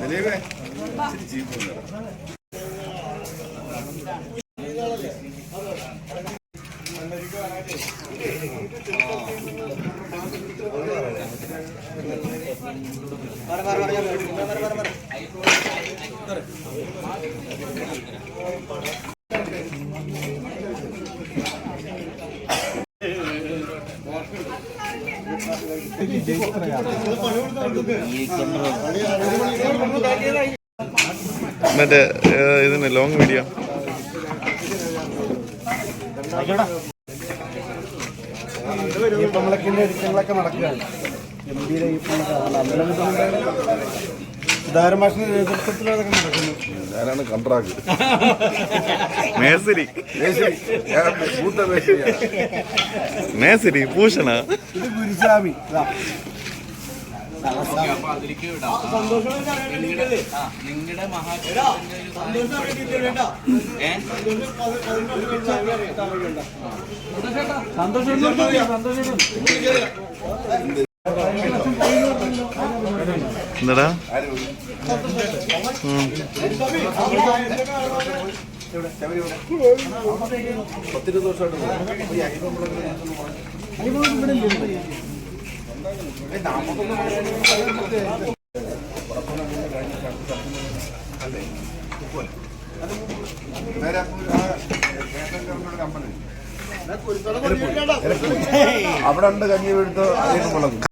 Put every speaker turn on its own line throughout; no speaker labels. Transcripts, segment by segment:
ദിലീപേ പറ പറ ഉണ്ട്.
മറ്റേ ഇതിന് ലോങ് വീഡിയോ
ഒരുക്കങ്ങളൊക്കെ നടക്കുകയാണ്. എം സുധാരമാഷിന്റെ നേതൃത്വത്തിൽ അതൊക്കെ നടക്കുന്നു
ഞാനാണ് കൺട്രാക്ട്.
മേസരി മേസരി ഭൂഷണ.
ഇത് ഗുരുസ്വാമി. ഇതാ.
നിങ്ങളുടെ മഹാ
എന്താടാ.
അവിടെ ഉണ്ട് കഞ്ഞി എടുത്ത് അതിന് മുളകും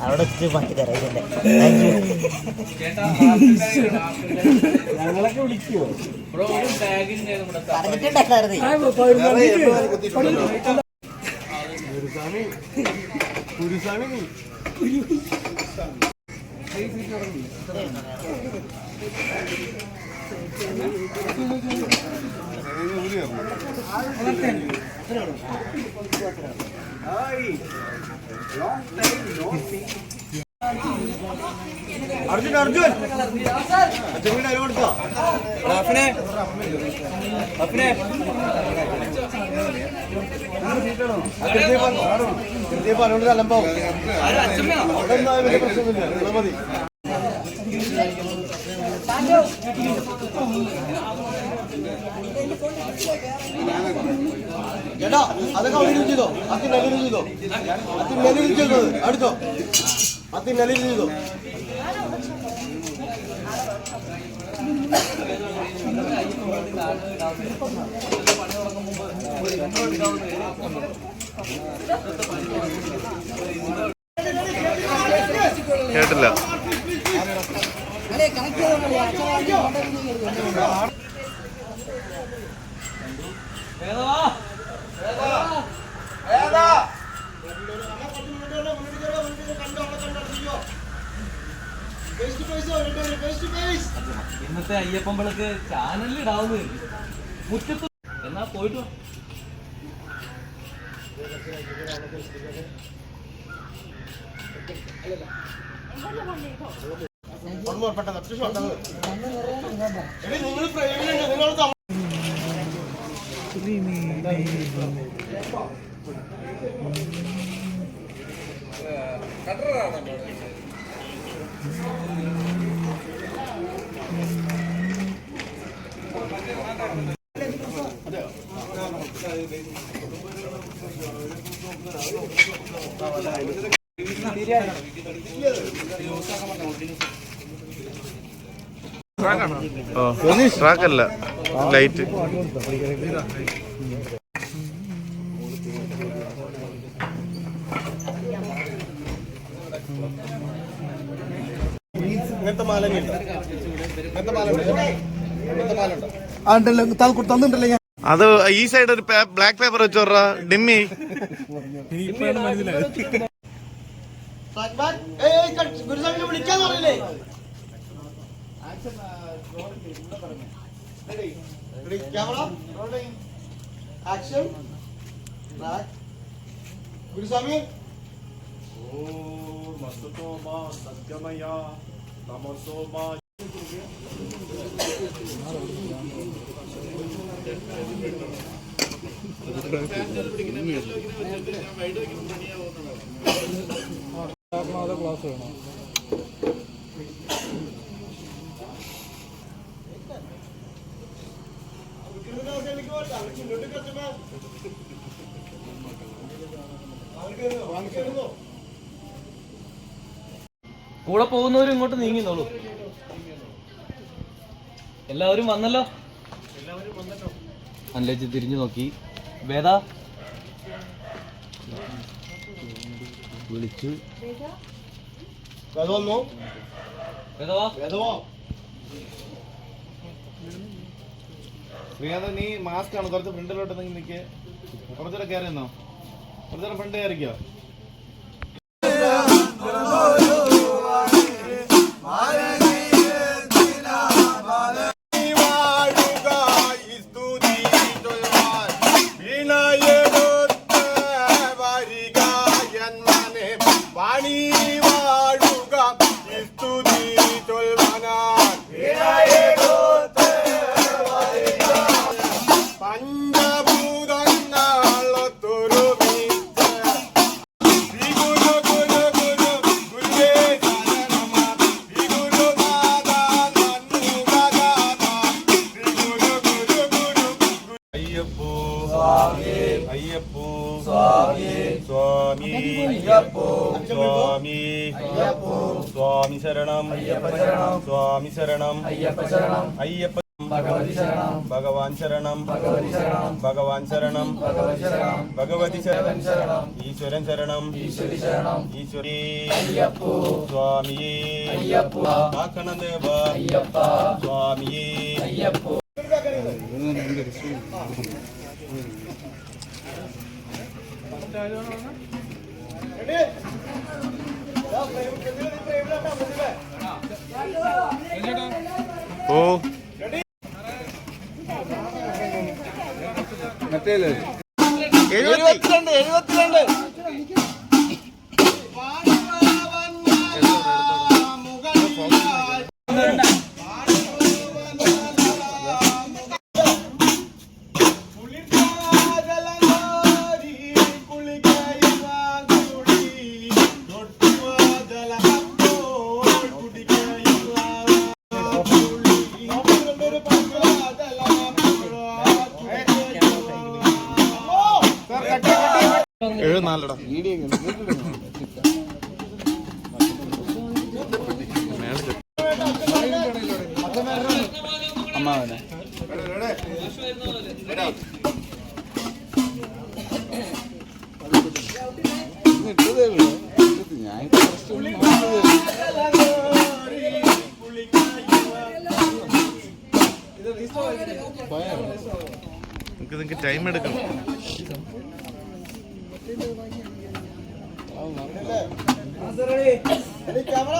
അവിടെ ബാക്കി തരാം ഇതിന്റെ
ഞങ്ങളൊക്കെ വിളിക്കുവോ?
പറഞ്ഞിട്ടുണ്ടായിരുന്നു
അർജുൻ അർജുൻ. അച്ഛൻ വീട് അരി കൊടുത്തോ പറഞ്ഞോണ്ട് അലമ്പാവും അതൊന്നും ആയ വലിയ പ്രശ്നമൊന്നുമില്ല. മതി. ചേട്ടാ അതൊക്കെ അവിടെ ചെയ്തോ. അത്തി നെല്ല് രുചി ചെയ്തോ. അത്തി നെല്ല് രുചി ചെയ്തത് അടുത്തോ. അത്തി നെല്ല് രുചി ചെയ്തോ.
കേട്ടില്ല.
ഇന്നത്തെ അയ്യപ്പമ്പളക്ക് ചാനലിൽ ഇടാവുന്ന മുറ്റത്ത് എന്നാ പോയിട്ട് വാ.
തന്നിട്ടുണ്ടല്ലോ ഞാൻ.
അത് ഈ സൈഡ് ഒരു ബ്ലാക്ക് പേപ്പർ വെച്ചോറാ ഡിമ്മി.
Back, back. ഏയ്, ഏയ്, കട്ട്. ഗുരുസ്വാമിനെ വിളിക്കാന്ന് പറഞ്ഞില്ലേ Ready? Ready? Camera? Rolling.
കൂടെ പോകുന്നവരും ഇങ്ങോട്ട് നീങ്ങിന്നോളൂ. എല്ലാവരും വന്നല്ലോ? അല്ലേച്ച് തിരിഞ്ഞു നോക്കി. വേദ. വിളിച്ചു.
വേദ വന്നു.
വേദവാ.
ഏതോ
ശ്രീകാന്ത് നീ മാസ്ക് ആണ്? കുറച്ച് ഫ്രണ്ടിലോട്ട് നിൽക്ക് കുറച്ചുകൂടെ കയറി നിന്നോ? കുറച്ചുകൂടെ ഫ്രണ്ട് കയറിക്കോ? അയ്യപ്പോ ஐயப்போ சுவாமி. ஐயப்போ. சுவாமி. சுவாமி. ஐயப்போ. சுவாமி. ஐயப்போ. சுவாமி சரணம். ஐயப்ப சரணம். சுவாமி சரணம். ஐயப்ப சரணம்.
ஐயப்ப
பகவான் சரணம்.
എഴുപത്തിനാലടാ നിങ്ങക്ക് നിങ്ങക്ക് ടൈം എടുക്കും
ക്യാമറ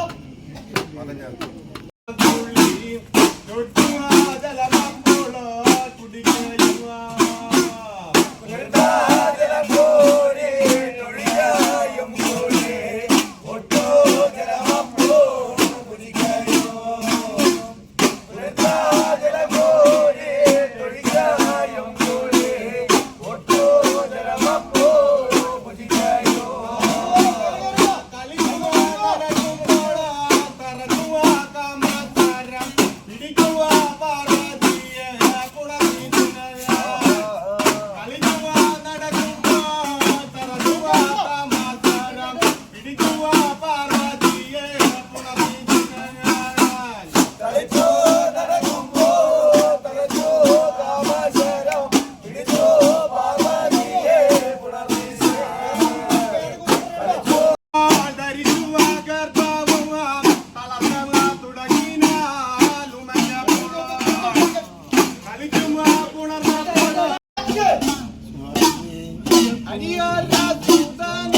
tudo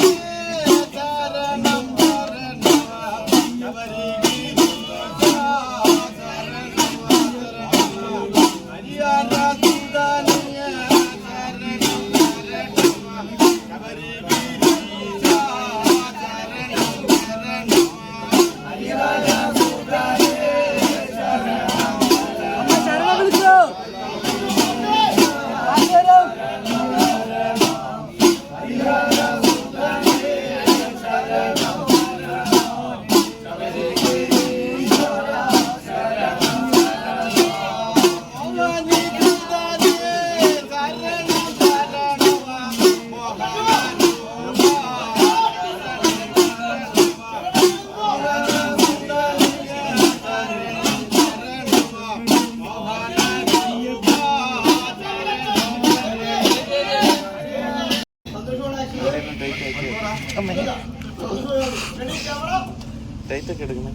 ഒക്കെ എടുക്കണേ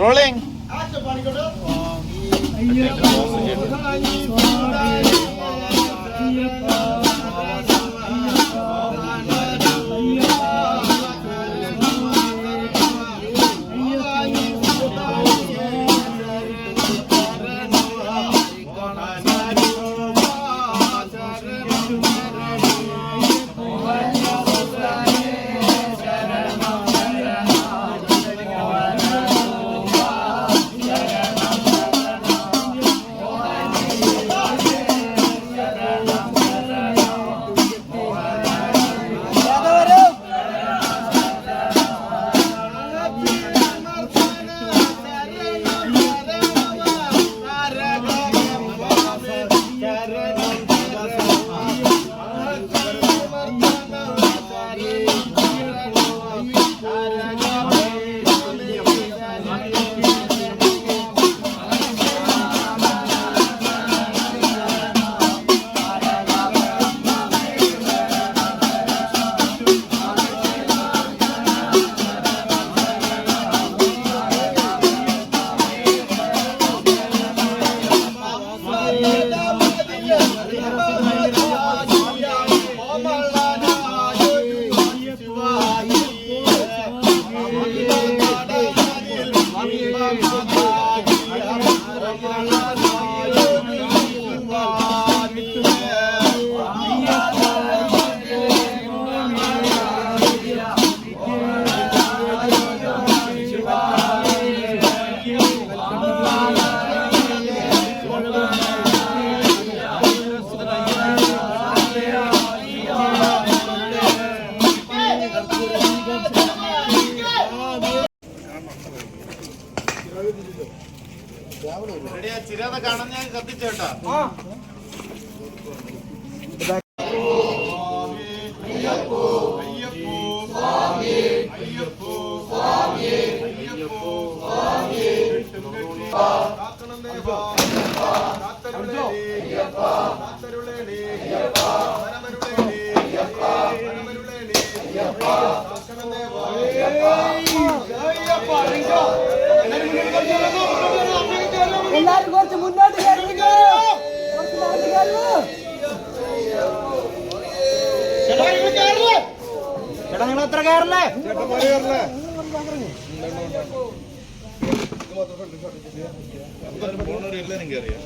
റോളിംഗ്
ചിരാതെ കാണാൻ ഞാൻ കത്തിച്ചേട്ടാ
എല്ലാരും കുറച്ച് മുന്നോട്ട്. ചേട്ടാ നിങ്ങൾ എത്ര കയറല്ലേ?
എല്ലാരും കയറിയ